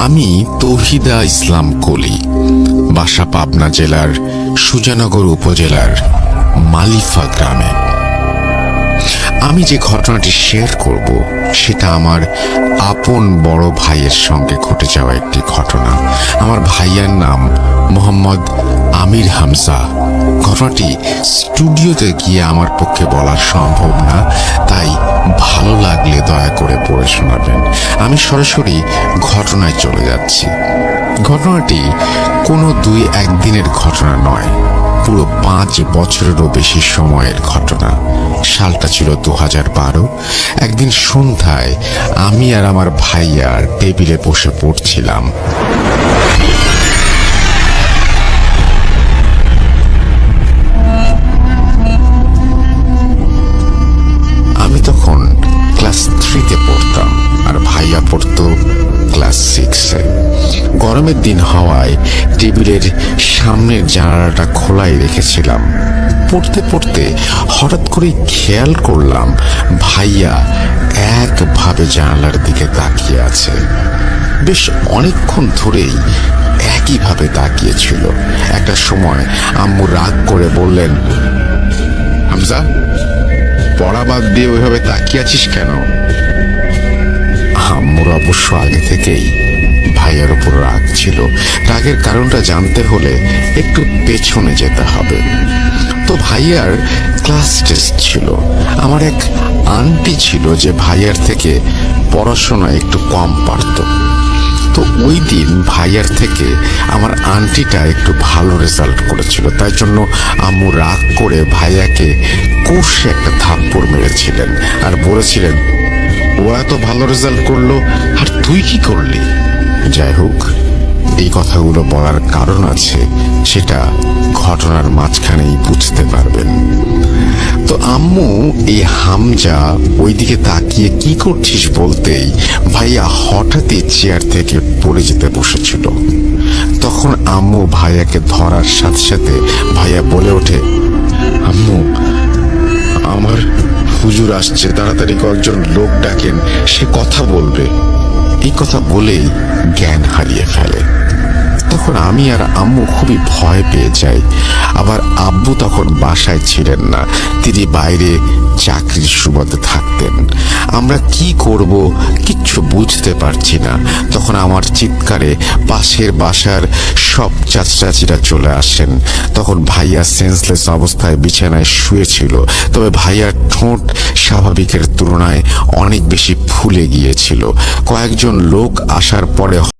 আমি তৌহিদা ইসলাম কলি, বাসা পাবনা জেলার সুজানগর উপজেলার মালিফা গ্রামে। আমি যে ঘটনাটি শেয়ার করব, সেটা আমার আপন বড় ভাইয়ের সঙ্গে ঘটে যাওয়া একটি ঘটনা। আমার ভাইয়ার নাম মোহাম্মদ আমির হামজা। ঘটনাটি স্টুডিওতে গিয়ে আমার পক্ষে বলা সম্ভব না, তাই ভালো লাগলে দয়া করে পড়ে শোনাবেন। আমি সরাসরি ঘটনায় চলে যাচ্ছি। ঘটনাটি কোনো দুই একদিনের ঘটনা নয়, পুরো পাঁচ বছরেরও বেশি সময়ের ঘটনা। সালটা ছিল দু হাজার বারো। একদিন সন্ধ্যায় আমি আর আমার ভাইয়ার টেবিলে বসে পড়ছিলাম। থ্রিতে পড়তাম। আর ভাইয়া পড়তো ক্লাস সিক্সে। গরমের দিন হওয়ায় টেবিলের সামনের জানালাটা খোলাই রেখেছিলাম। পড়তে পড়তে হঠাৎ করে খেয়াল করলাম ভাইয়া একভাবে জানালার দিকে তাকিয়ে আছে। বেশ অনেকক্ষণ ধরেই একইভাবে তাকিয়েছিল। একটা সময় আম্মু রাগ করে বললেন, হামজা, পড়া বাদ দিয়ে ওইভাবে তাকিয়ে আছিস কেন? আম্মুর অবশ্য আগে থেকেই। ভাইয়ের ওপর রাগ ছিল। রাগের কারণটা জানতে হলে একটু পেছনে যেতে হবে। তো ভাইয়ার ক্লাস টেস্ট ছিল। আমার এক আন্টি ছিল যে ভাইয়ার থেকে পড়াশোনা একটু কম পারত। তো ওই দিন ভাইয়ার থেকে আমার আন্টিটা একটু ভালো রেজাল্ট করেছিল। তাই জন্য আম্মু রাগ করে ভাইয়াকে কোষে একটা থাপ্পড় মেরেছিলেন আর বলেছিলেন ও এত ভালো রেজাল্ট করল, আর তুই কি করলি? যাই হোক এই কথাগুলো বলার কারণ আছে, সেটা ঘটনার মাঝখানেই বুঝতে পারবেন। তো আম্মু, এই হামজা ওইদিকে তাকিয়ে কি করছিস বলতেই ভাইয়া হঠাৎই চেয়ার থেকে পড়ে যেতে বসেছিল। তখন আম্মু ভাইয়াকে ধরার সাথে সাথে ভাইয়া বলে ওঠে আসছে তাড়াতাড়ি কয়েকজন লোক ডাকেন, সে কথা বলবে। এই কথা বলেই জ্ঞান হারিয়ে ফেলে। তখন আমি আর আম্মু খুবই ভয় পেয়ে যাই। আবার আব্বু তখন বাসায় ছিলেন না, তিনি বাইরে চাকরির সুবাদে থাকতেন। আমরা কি করব কিচ্ছু বুঝতে পারছি না। তখন আমার চিৎকারে পাশের বাসার সব চাচরাচিরা চলে আসেন। তখন ভাইয়া সেন্সলেস অবস্থায় বিছানায় শুয়েছিল তবে ভাইয়ার ঠোঁট স্বাভাবিকের তুলনায় অনেক বেশি ফুলে গিয়েছিল। কয়েকজন লোক আসার পরে